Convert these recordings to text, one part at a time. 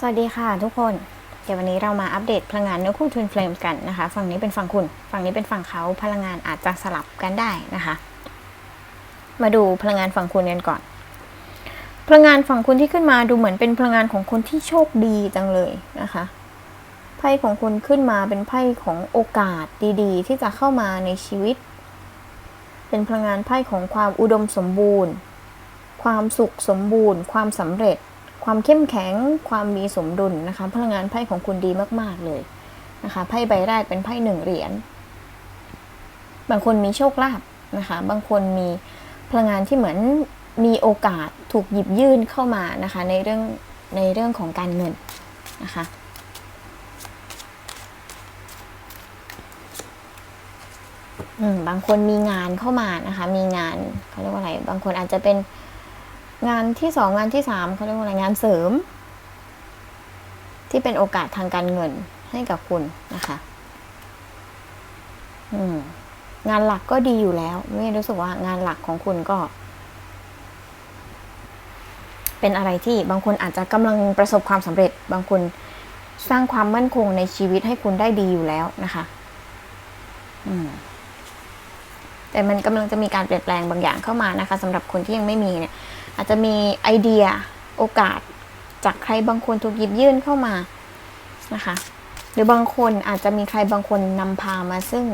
สวัสดีค่ะทุกคน เดี๋ยววันนี้เรามาอัปเดตพลังงานเนื้อคู่ Twin Flame กันนะคะ ฝั่งนี้เป็นฝั่งคุณ ฝั่งนี้เป็นฝั่งเขาพลังงานอาจจะสลับกันได้นะคะ มาดูพลังงานฝั่งคุณกันก่อน พลังงานฝั่งคุณที่ขึ้นมาดูเหมือนเป็นพลังงานของคนที่โชคดีจังเลยนะคะไพ่ของคุณขึ้นมาเป็นไพ่ของโอกาสดีๆ ที่จะเข้ามาในชีวิต เป็นพลังงานไพ่ของความอุดมสมบูรณ์ ความสุขสมบูรณ์ ความสำเร็จ ความเข้มแข็งความมีสมดุลนะคะ พลังงานไพ่ของคุณดีมาก ๆ เลยนะคะไพ่ใบแรกเป็นไพ่หนึ่งเหรียญบางคนมีโชคลาภนะคะ บางคนมีพลังงานที่เหมือนมีโอกาสถูกหยิบยื่นเข้ามานะคะ ในเรื่องในเรื่องของการเงินนะคะอืมบางคนมีงานเข้ามานะคะ มีงานเขาเรียกว่าอะไร บางคนอาจจะเป็น งานที่สองงานที่สามเขาเรียกว่าอะไรงานเสริม ที่เป็นโอกาสทางการเงินให้กับคุณนะคะ อืม งานหลักก็ดีอยู่แล้ว ไม่รู้สึกว่างานหลักของคุณก็ เป็นอะไรที่บางคนอาจจะกำลังประสบความสำเร็จ บางคนสร้างความมั่นคงในชีวิตให้คุณได้ดีอยู่แล้วนะคะ อืมแต่มันกำลังจะมีการเปลี่ยนแปลงบางอย่างเข้ามานะคะสำหรับคนที่ยังไม่มีเนี่ย อาจจะมีไอเดียโอกาสจากใครบางคนถูกหยิบยื่นเข้ามานะคะหรือบางคนอาจจะมีใครบางคนนำพามาซึ่ง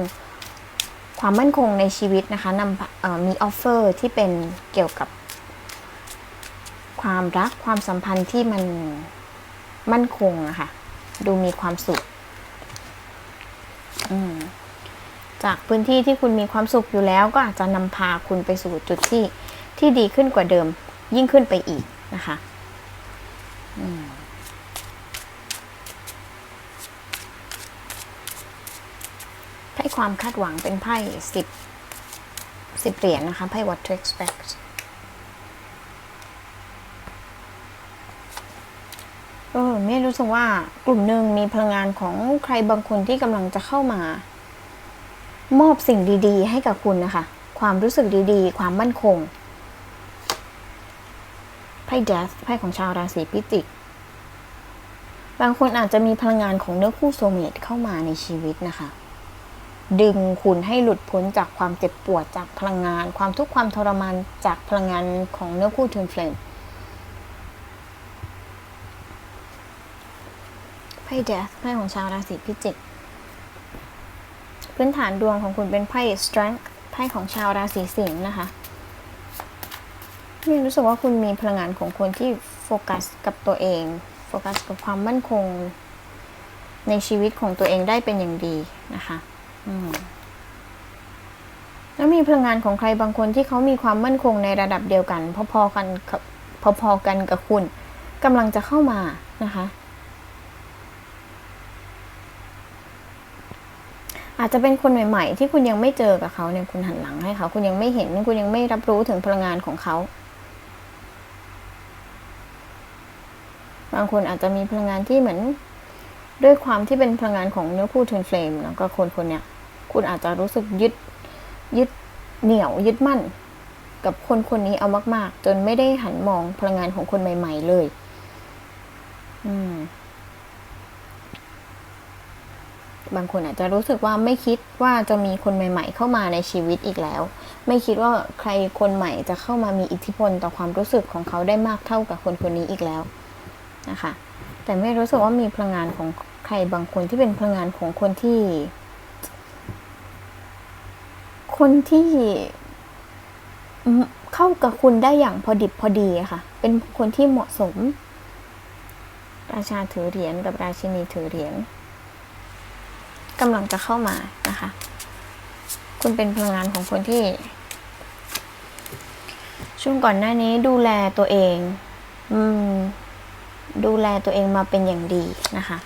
ความมั่นคงในชีวิตนะคะนำมีออฟเฟอร์ที่เป็นเกี่ยวกับ ความรักความสัมพันธ์ที่มันมั่นคงอะคะ ดูมีความสุขจากพื้นที่ที่คุณมีความสุขอยู่แล้ว ก็อาจจะนำพาคุณไปสู่จุดที่ที่ดีขึ้นกว่าเดิม ยิ่งขึ้นไปอีกนะคะไพ่ความคาดหวังเป็นไพ่สิบสิบเหรียญนะคะ ไพ่ what to expect เออไม่รู้สึกว่ากลุ่มหนึ่งมีพลังงานของใครบางคนที่กำลังจะเข้ามา มอบสิ่งดี ๆ ให้กับคุณนะคะ ความรู้สึกดี ๆ ความมั่นคง ไพ่เดสไพ่ของชาวราศีพิจิก บางคนอาจจะมีพลังงานของเนื้อคู่โซเมตเข้ามาในชีวิตนะคะ ดึงคุณให้หลุดพ้นจากความเจ็บปวดจากพลังงาน ความทุกข์ความทรมานจากพลังงานของเนื้อคู่ทูนเฟลมไพ่เดสไพ่ของชาวราศีพิจิก พื้นฐานดวงของคุณเป็นไพ่ strength ไพ่ของชาวราศีสิงห์นะคะ นี่รู้สึกว่าคุณมีพลังงานของคนที่โฟกัสกับตัวเอง โฟกัสกับความมั่นคง ในชีวิตของตัวเองได้เป็นอย่างดีนะคะอืมแล้วมีพลังงานของใครบางคนที่เขามีความมั่นคงในระดับเดียวกัน พอๆกันกับพอๆกันกับคุณกำลังจะเข้ามานะคะ อาจจะเป็นคนใหม่ ๆ ที่คุณยังไม่เจอกับเขาเนี่ยคุณหันหลังให้เขา คุณยังไม่เห็น คุณยังไม่รับรู้ถึงพลังงานของเขา บางคนอาจจะมีพลังงานที่เหมือน ด้วยความที่เป็นพลังงานของเนื้อคู่ท w นเฟลมแล้วก็คนคนเนี้ยคุณอาจจะรู้สึกยึดยึดเหนี่ยวยึดมั่น กับคนคนนี้เอามาก ๆ จนไม่ได้หันมองพลังงานของคนใหม่ ๆ เลย อืมบางคนอาจจะรู้สึกว่าไม่คิดว่าจะมีคนใหม่ ๆ เข้ามาในชีวิตอีกแล้ว ไม่คิดว่าใครคนใหม่จะเข้ามามีอิทธิพลต่อความรู้สึกของเขาได้มากเท่ากับคนคนนี้อีกแล้ว นะคะ แต่ไม่รู้สึกว่ามีพลังงานของใครบางคนที่เป็นพลังงานของคนที่ คนที่เข้ากับคุณได้อย่างพอดิบพอดีค่ะ เป็นคนที่เหมาะสม ราชาถือเหรียญกับราชินีถือเหรียญกำลังจะเข้ามานะคะ คุณเป็นพลังงานของคนที่ ช่วงก่อนหน้านี้ดูแลตัวเอง อืม ดูแลตัวเองมาเป็นอย่างดีนะคะ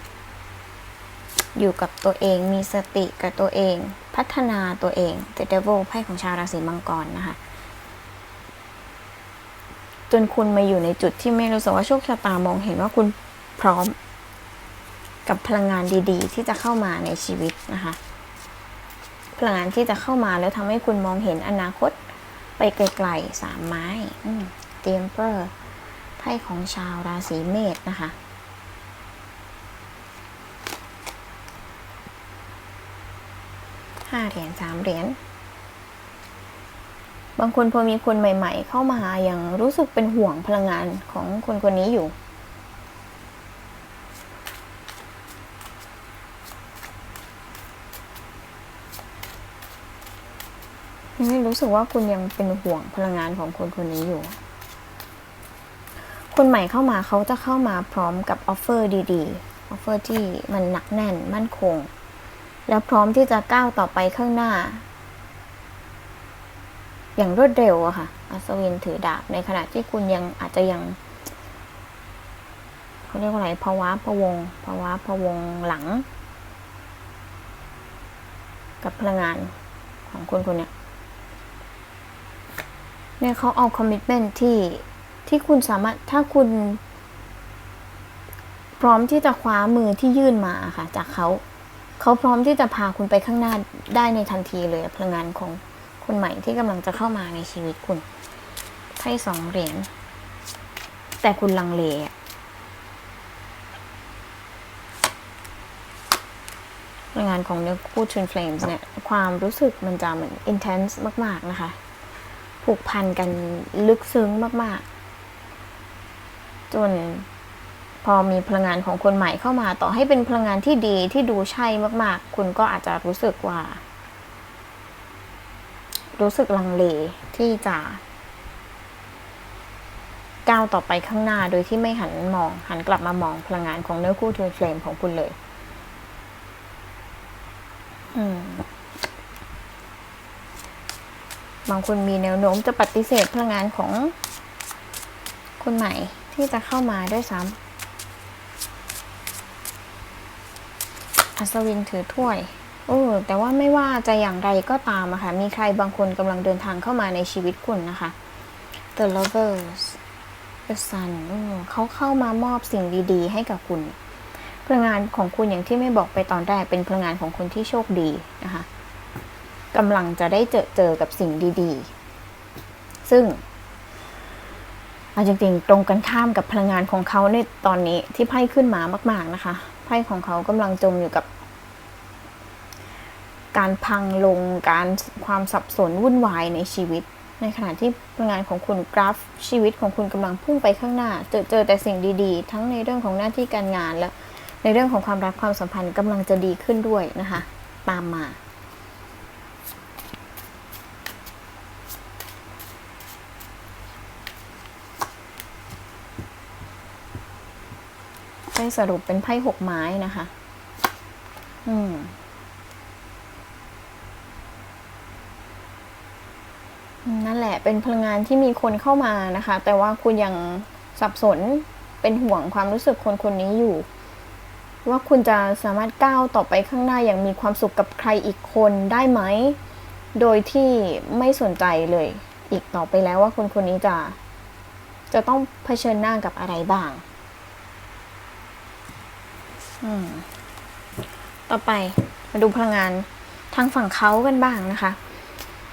อยู่กับตัวเองมีสติกับตัวเอง พัฒนาตัวเอง The Devil ไพ่ของชาวราศีมังกรนะคะ จนคุณมาอยู่ในจุดที่ไม่รู้สึกว่าโชคชะตามองเห็นว่าคุณพร้อมกับพลังงานดีๆ ที่จะเข้ามาในชีวิตนะคะ พลังงานที่จะเข้ามาแล้วทำให้คุณมองเห็นอนาคตไปไกลๆสามไม้เตรียมเปอร์ ไพ่ของชาวราศีเมษนะคะ ห้าเหรียญสามเหรียญ บางคนพอมีคนใหม่ๆ เข้ามาอย่างรู้สึกเป็นห่วงพลังงานของคนคนนี้อยู่ยังรู้สึกว่าคุณยังเป็นห่วงพลังงานของคนคนนี้อยู่ คนใหม่เข้ามาเขาจะเข้ามาพร้อมกับออฟเฟอร์ดีๆออฟเฟอร์ที่มันหนักแน่นมั่นคง แล้วพร้อมที่จะก้าวต่อไปข้างหน้า อย่างรวดเร็วอะค่ะอัศวินถือดาบในขณะที่คุณยังอาจจะยังเขาเรียกว่าอะไรภาวะพะวงภาวะพะวงหลัง กับพลังงานของคนคนเนี้ยเนี่ยเขาเอาคอมมิชเมนที่ ที่คุณสามารถถ้าคุณ พร้อมที่จะคว้ามือที่ยื่นมาค่ะ จากเขา เขาพร้อมที่จะพาคุณไปข้างหน้าได้ในทันทีเลยพลังงานของคนใหม่ที่กำลังจะเข้ามาในชีวิตคุณไพ่สองเหรียญแต่คุณลังเลพลังงานของเนื้อคู่ Twin Flames เนี่ย ความรู้สึกมันจะเหมือน intense มาก ๆ นะคะ ผูกพันกันลึกซึ้งมาก ๆ จนพอมีพลังงานของคนใหม่เข้ามาต่อให้เป็นพลังงานที่ดีที่ดูใช่มาก ๆ คุณก็อาจจะรู้สึกว่า รู้สึกลังเลที่จะก้าวต่อไปข้างหน้าโดยที่ไม่หันมอง หันกลับมามองพลังงานของเนื้อคู่ทว n เฟลมของคุณเลย อืมบางคนมีแนวโน้มจะปฏิเสธพลังงานของคนใหม่ ที่จะเข้ามาด้วยซ้ำอัศวินถือถ้วยโอ้แต่ว่าไม่ว่าจะอย่างไรก็ตามอะค่ะ มีใครบางคนกำลังเดินทางเข้ามาในชีวิตคุณนะคะ The Lovers The Sun เขาเข้ามามอบสิ่งดีๆ ให้กับคุณ พลังงานของคุณอย่างที่ไม่บอกไปตอนแรกเป็นพลังงานของคนที่โชคดีนะคะกำลังจะได้เจอเจอกับสิ่งดีๆ ซึ่ง เอาจริงๆ ตรงกันข้ามกับพลังงานของเขาในตอนนี้ที่ไพ่ขึ้นมามาก ๆนะคะ ไพ่ของเขากำลังจมอยู่กับ การพังลงการความสับสนวุ่นวายในชีวิต ในขณะที่พลังงานของคุณกราฟชีวิตของคุณกำลังพุ่งไปข้างหน้า เจอเจอแต่สิ่งดีๆ ทั้งในเรื่องของหน้าที่การงานและในเรื่องของความรักความสัมพันธ์กำลังจะดีขึ้นด้วยนะคะ ตามมา ไพ่สรุปเป็นไพ่หกไม้นะคะ อืม นั่นแหละ เป็นพลังงานที่มีคนเข้ามานะคะ แต่ว่าคุณยังสับสน เป็นห่วงความรู้สึกคนคนนี้อยู่ ว่าคุณจะสามารถก้าวต่อไปข้างหน้าอย่างมีความสุขกับใครอีกคนได้ไหม โดยที่ไม่สนใจเลย อีกต่อไปแล้วว่าคนคนนี้จะ จะต้องเผชิญหน้ากับอะไรบ้าง ต่อไปมาดูพลังงานทางฝั่งเขากันบ้างนะคะ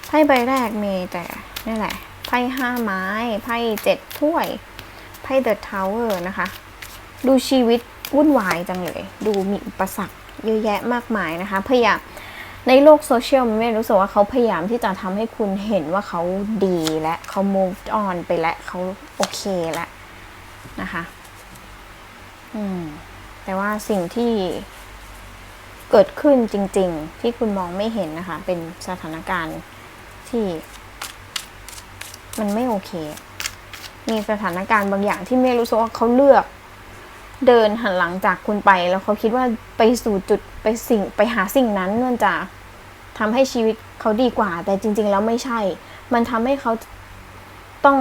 ไพ่ใบแรกมีแต่นี่แหละ ไพ่ห้าไม้ ไพ่เจ็ดถ้วย ไพ่เดอะทาวเวอร์นะคะ ดูชีวิตวุ่นวายจังเลย ดูมีอุปสรรคเยอะแยะมากมายนะคะ พยายามในโลกโซเชียลมันไม่รู้สึกว่าเขาพยายามที่จะทำให้คุณเห็นว่าเขาดีและเขา move on ไปและเขาโอเคแล้วนะคะ อืม แต่ว่าสิ่งที่เกิดขึ้นจริง ๆ ที่คุณมองไม่เห็นนะคะ เป็นสถานการณ์ที่มันไม่โอเค มีสถานการณ์บางอย่างที่ไม่รู้สึกว่าเขาเลือก เดินหันหลังจากคุณไป แล้วเขาคิดว่าไปสู่จุดไปสิ่งไปหาสิ่งนั้นมันจะทำให้ชีวิตเขาดีกว่า แต่จริง ๆ แล้วไม่ใช่ มันทำให้เขาต้อง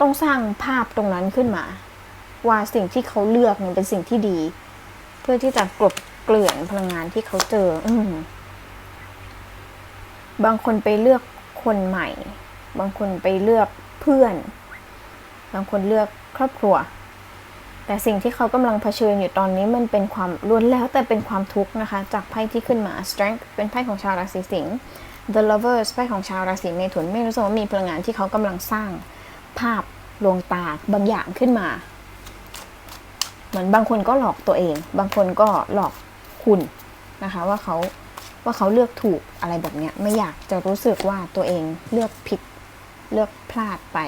ต้องสร้างภาพตรงนั้นขึ้นมา ว่าสิ่งที่เขาเลือกเนี่ยเป็นสิ่งที่ดี เพื่อที่จะกลบเกลื่อนพลังงานที่เขาเจอ อืบางคนไปเลือกคนใหม่ บางคนไปเลือกเพื่อน บางคนเลือกครอบครัว แต่สิ่งที่เขากำลังเผชิญอยู่ตอนนี้มันเป็นความล้วนแล้วแต่เป็นความทุกข์นะคะ จากไพ่ที่ขึ้นมา strength เป็นไพ่ของชาวราศีสิงห์ the lovers ไพ่ของชาวราศีเมถุนไม่รู้สึกว่ามีพลังงานที่เขากำลังสร้างภาพลวงตาบางอย่างขึ้นมา เหมือนบางคนก็หลอกตัวเอง บางคนก็หลอกคุณนะคะ ว่าเขาว่าเขาเลือกถูกอะไรแบบเนี้ยไม่อยากจะรู้สึกว่าตัวเองเลือกผิดเลือกพลาดไป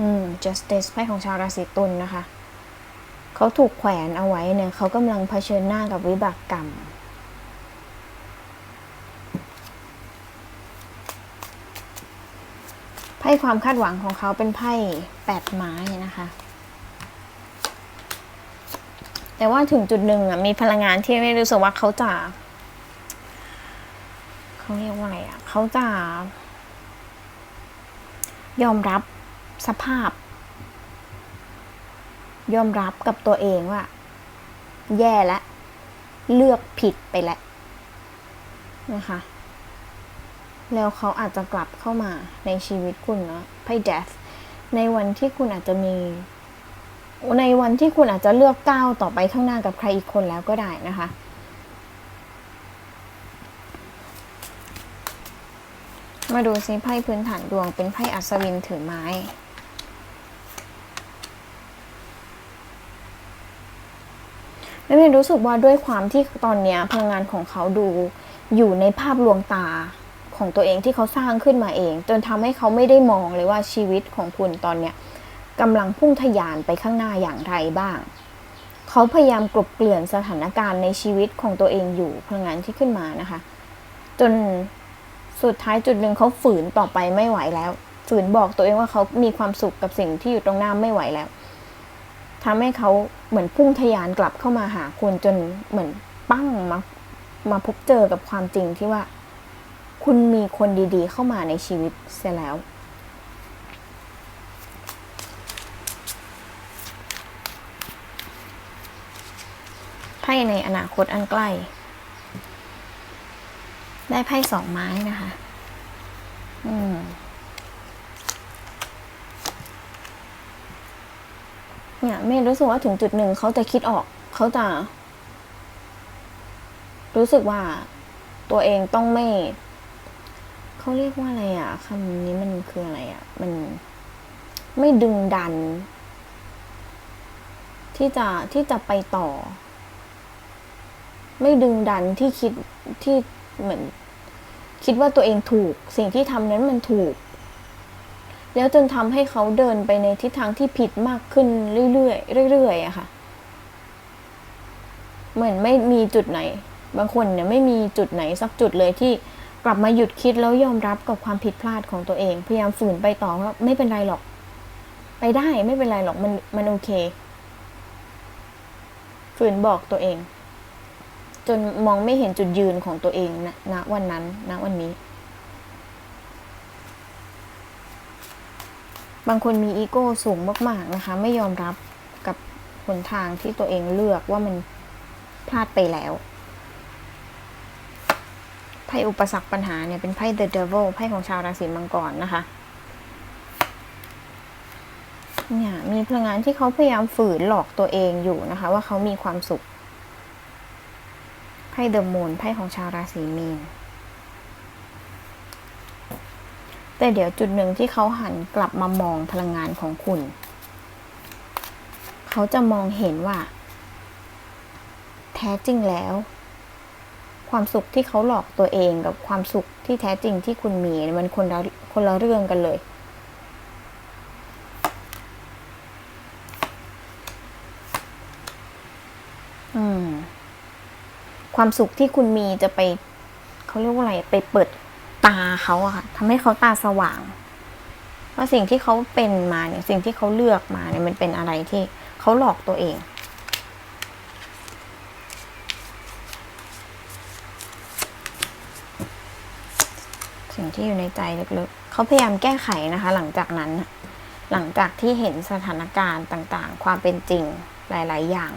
อืม justice ไพ่ของชาวราศีตุลนะคะ เขาถูกแขวนเอาไว้เนี่ยเขากำลังเผชิญหน้ากับวิบากกรรม ไพ่ความคาดหวังของเขาเป็นไพ่แปดไม้นะคะ แต่ว่าถึงจุดหนึ่งอะมีพลังงานที่ไม่รู้สึกว่าเขาจะเขาเรียกว่าอะไรอะเขาจะ ยอมรับสภาพ ยอมรับกับตัวเองว่า แย่แล้วเลือกผิดไปแล้วนะคะ แล้วเขาอาจจะกลับเข้ามาในชีวิตคุณเนาะไพ่ death ในวันที่คุณอาจจะมี ในวันที่คุณอาจจะเลือกก้าวต่อไปข้างหน้ากับใครอีกคนแล้วก็ได้นะคะ มาดูซิไพ่พื้นฐานดวงเป็นไพ่อัศวินถือไม้แล้วเมย์รู้สึกว่าด้วยความที่ตอนนี้พลังงานของเขาดูอยู่ในภาพลวงตาของตัวเองที่เขาสร้างขึ้นมาเอง จนทำให้เขาไม่ได้มองเลยว่าชีวิตของคุณตอนเนี้ย กำลังพุ่งทะยานไปข้างหน้าอย่างไรบ้าง เขาพยายามกลบเกลื่อนสถานการณ์ในชีวิตของตัวเองอยู่พลังงานที่ขึ้นมานะคะ จนสุดท้ายจุดหนึ่งเขาฝืนต่อไปไม่ไหวแล้ว ฝืนบอกตัวเองว่าเขามีความสุขกับสิ่งที่อยู่ตรงหน้าไม่ไหวแล้วทำให้เขาเหมือนพุ่งทะยานกลับเข้ามาหาคุณจนเหมือนปั้งมามาพบเจอกับความจริงที่ว่า คุณมีคนดีๆ เข้ามาในชีวิตเสียแล้ว พ่ในอนาคตอันใกล้ ได้ไพ่สองไม้นะคะ อืมเนี่ยเมย์รู้สึกว่าถึงจุดหนึ่งเขาจะคิดออก เขาจะ รู้สึกว่าตัวเองต้องไม่ เขาเรียกว่าอะไรอะคำนี้มันคืออะไรอะ มันไม่ดึงดัน ที่จะที่จะไปต่อ ไม่ดึงดันที่คิดที่เหมือน คิดว่าตัวเองถูก สิ่งที่ทำนั้นมันถูก แล้วจนทำให้เขาเดินไปในทิศทางที่ผิดมากขึ้นเรื่อยๆเรื่อยๆอะค่ะ เหมือนไม่มีจุดไหน บางคนเนี่ยไม่มีจุดไหนสักจุดเลยที่กลับมาหยุดคิดแล้วยอมรับกับความผิดพลาดของตัวเอง พยายามฝืนไปต่อว่าไม่เป็นไรหรอก ไปได้ไม่เป็นไรหรอกมันมันโอเค ฝืนบอกตัวเอง จนมองไม่เห็นจุดยืนของตัวเองนะณวันนั้นณวันนี้ บางคนมีอีโก้สูงมากๆนะคะ ไม่ยอมรับกับหนทางที่ตัวเองเลือกว่ามันพลาดไปแล้วไพ่อุปสรรคปัญหาเนี่ยเป็นไพ่ The Devil ไพ่ของชาวราศีมังกรนะคะเนี่ยมีพลังงานที่เขาพยายามฝืนหลอกตัวเองอยู่นะคะ ว่าเขามีความสุข ไพ่เดอะมูนไพ่ของชาวราศีมีน แต่เดี๋ยวจุดหนึ่งที่เขาหันกลับมามองพลังงานของคุณ เขาจะมองเห็นว่า แท้จริงแล้ว ความสุขที่เขาหลอกตัวเองกับความสุขที่แท้จริงที่คุณมีมันคนละคนละเรื่องกันเลย อืม ความสุขที่คุณมีจะไปเขาเรียกว่าอะไรไปเปิดตาเขาอะค่ะทำให้เขาตาสว่างว่าสิ่งที่เขาเป็นมาเนี่ยสิ่งที่เขาเลือกมาเนี่ยมันเป็นอะไรที่เขาหลอกตัวเอง สิ่งที่อยู่ในใจลึกๆเขาพยายามแก้ไขนะคะ หลังจากนั้นหลังจากที่เห็นสถานการณ์ต่างๆ ความเป็นจริงหลาย ๆ อย่าง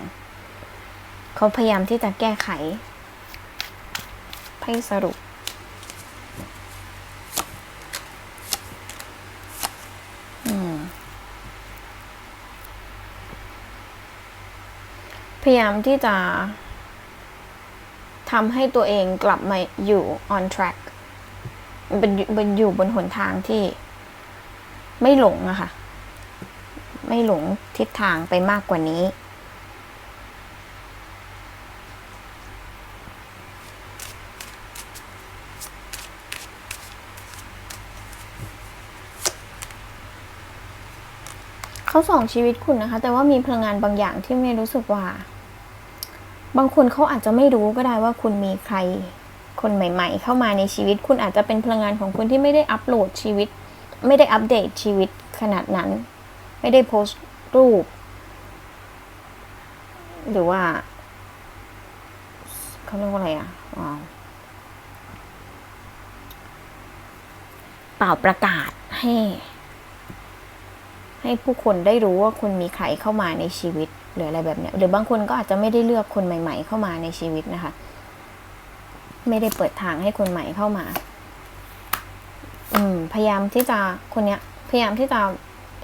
เขาพยายามที่จะแก้ไข ไพ่สรุป พยายามที่จะทำให้ตัวเองกลับมาอยู่ on track เป็นเป็นอยู่บนหนทางที่ไม่หลงอะค่ะ ไม่หลงทิศทางไปมากกว่านี้ เขาส่องชีวิตคุณนะคะ แต่ว่ามีพลังงานบางอย่างที่ไม่รู้สึกว่า บางคนเขาอาจจะไม่รู้ก็ได้ว่าคุณมีใครคนใหม่ ๆ เข้ามาในชีวิต คุณอาจจะเป็นพลังงานของคนที่ไม่ได้อัปโหลดชีวิต ไม่ได้อัปเดตชีวิตขนาดนั้น ไม่ได้โพสต์รูป หรือว่าเขาเรียกว่าอะไรอะเปล่าประกาศให้ ให้ผู้คนได้รู้ว่าคุณมีใครเข้ามาในชีวิตหรืออะไรแบบเนี้ยหรือบางคนก็อาจจะไม่ได้เลือกคนใหม่ ๆ เข้ามาในชีวิตนะคะ ไม่ได้เปิดทางให้คนใหม่เข้ามา อืม พยายามที่จะคนเนี้ย พยายามที่จะ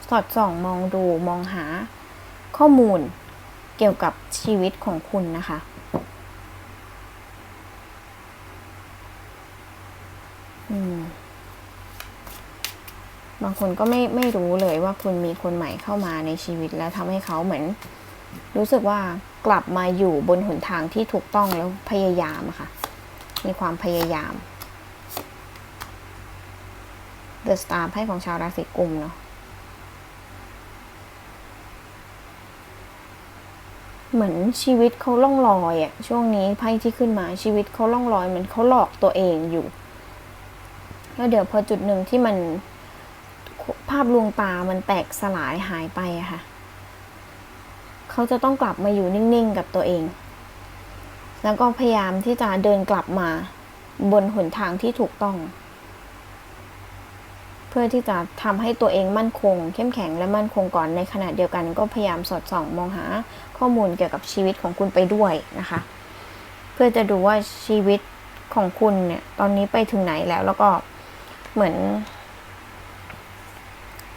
สอดส่องมองดูมองหาข้อมูลเกี่ยวกับชีวิตของคุณนะคะ อืม บาง คนก็ไม่ไม่รู้เลยว่าคุณมีคนใหม่เข้ามาในชีวิตแล้วทำให้เขาเหมือน รู้สึกว่ากลับมาอยู่บนหนทางที่ถูกต้องแล้วพยายามอะค่ะ มีความพยายาม The Star ไพ่ของชาวราศีกุมเนาะเหมือนชีวิตเขาล่องลอยอะช่วงนี้ไพ่ที่ขึ้นมาชีวิตเขาล่องลอยเหมือนเขาหลอกตัวเองอยู่ แล้วเดี๋ยวพอจุดหนึ่งที่มัน ภาพลวงตามันแตกสลายหายไปอะค่ะ เขาจะต้องกลับมาอยู่นิ่งๆกับตัวเอง แล้วก็พยายามที่จะเดินกลับมาบนหนทางที่ถูกต้อง เพื่อที่จะทำให้ตัวเองมั่นคง เข้มแข็งและมั่นคงก่อนในขณะเดียวกัน ก็พยายามสอดส่องมองหาข้อมูลเกี่ยวกับชีวิตของคุณไปด้วยนะคะ เพื่อจะดูว่าชีวิตของคุณเนี่ยตอนนี้ไปถึงไหนแล้วแล้วก็เหมือน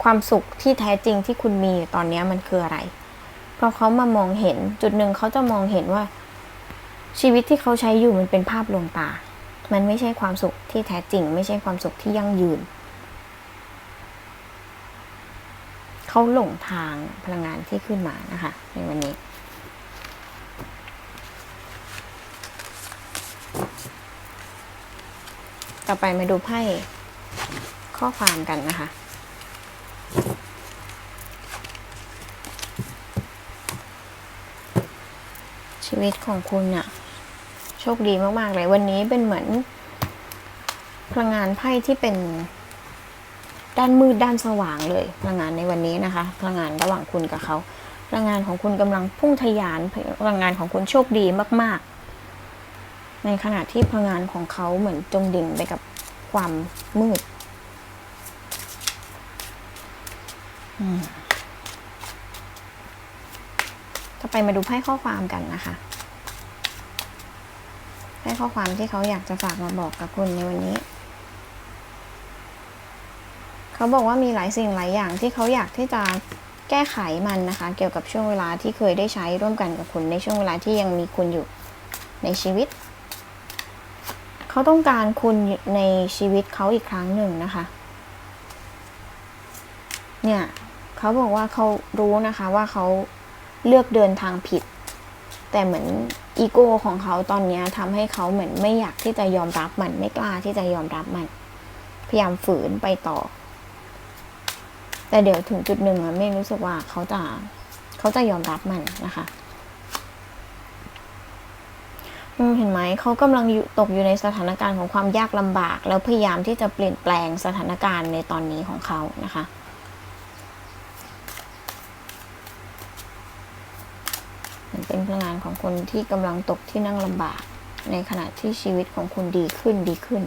ความสุขที่แท้จริงที่คุณมีตอนนี้มันคืออะไร เพราะเขามามองเห็นจุดหนึ่งเขาจะมองเห็นว่า ชีวิตที่เขาใช้อยู่มันเป็นภาพลวงตา มันไม่ใช่ความสุขที่แท้จริง ไม่ใช่ความสุขที่ยั่งยืน เขาหลงทางพลังงานที่ขึ้นมานะคะ ในวันนี้ต่อไปมาดูไพ่ข้อความกันนะคะ ชีวิตของคุณเนี่ยโชคดีมากๆเลย วันนี้เป็นเหมือนพลังงานไพ่ที่เป็นด้านมืดด้านสว่างเลย พลังงานในวันนี้นะคะ พลังงานระหว่างคุณกับเขาพลังงานของคุณกำลังพุ่งทะยานพลังงานของคุณโชคดีมาก ๆ ในขณะที่พลังงานของเขาเหมือนจมดิ่งไปกับความมืด อืม ต่อ ไปมาดูไพ่ข้อความกันนะคะไพ่ข้อความที่เขาอยากจะฝากมาบอกกับคุณในวันนี้ เขาบอกว่ามีหลายสิ่งหลายอย่างที่เขาอยากที่จะแก้ไขมันนะคะ เกี่ยวกับช่วงเวลาที่เคยได้ใช้ร่วมกันกับคุณในช่วงเวลาที่ยังมีคุณอยู่ในชีวิต เขาต้องการคุณในชีวิตเขาอีกครั้งหนึ่งนะคะ เนี่ยเขาบอกว่าเขารู้นะคะว่าเขา เลือกเดินทางผิด แต่เหมือนอีโก้ของเขาตอนนี้ทำให้เขาเหมือนไม่อยากที่จะยอมรับมัน ไม่กล้าที่จะยอมรับมัน พยายามฝืนไปต่อ แต่เดี๋ยวถึงจุดหนึ่งอะไม่รู้สึกว่าเขาจะเขาจะยอมรับมันนะคะเห็นไหมเขากำลังตกอยู่ในสถานการณ์ของความยากลำบาก แล้วพยายามที่จะเปลี่ยนแปลงสถานการณ์ในตอนนี้ของเขานะคะ มันเป็นพลังงาน ของคนที่กำลังตกที่นั่งลำบาก ในขณะที่ชีวิตของคุณดีขึ้นดีขึ้น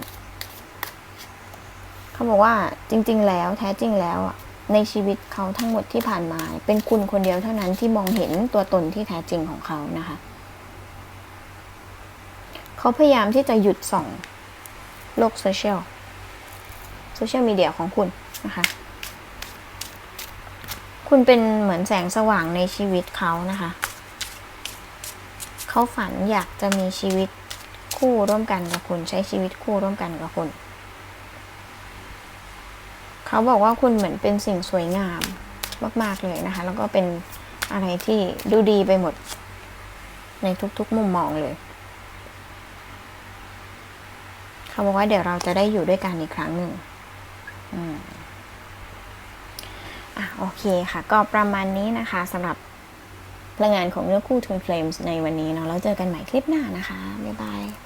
เขาบอกว่าจริง ๆ แล้วแท้จริงแล้วอะในชีวิตเขาทั้งหมดที่ผ่านมา เป็นคุณคนเดียวเท่านั้นที่มองเห็นตัวตนที่แท้จริงของเขานะคะ เขาพยายามที่จะหยุดส่อง โลกโซเชียลโซเชียลมีเดียของคุณนะคะ คุณเป็นเหมือนแสงสว่างในชีวิตเขานะคะ เขาฝันอยากจะมีชีวิตคู่ร่วมกันกับคุณ ใช้ชีวิตคู่ร่วมกันกับคุณ เขาบอกว่าคุณเหมือนเป็นสิ่งสวยงามมาก ๆ เลยนะคะ แล้วก็เป็นอะไรที่ดูดีไปหมด ในทุกๆ มุมมองเลย เขาบอกว่าเดี๋ยวเราจะได้อยู่ด้วยกันอีกครั้งหนึ่งอืมอะโอเคค่ะ ก็ประมาณนี้นะคะสำหรับ พลังงานของเนื้อคู่ Twin Flames ในวันนี้เนาะแล้วเจอกันใหม่คลิปหน้านะคะ บ๊ายบาย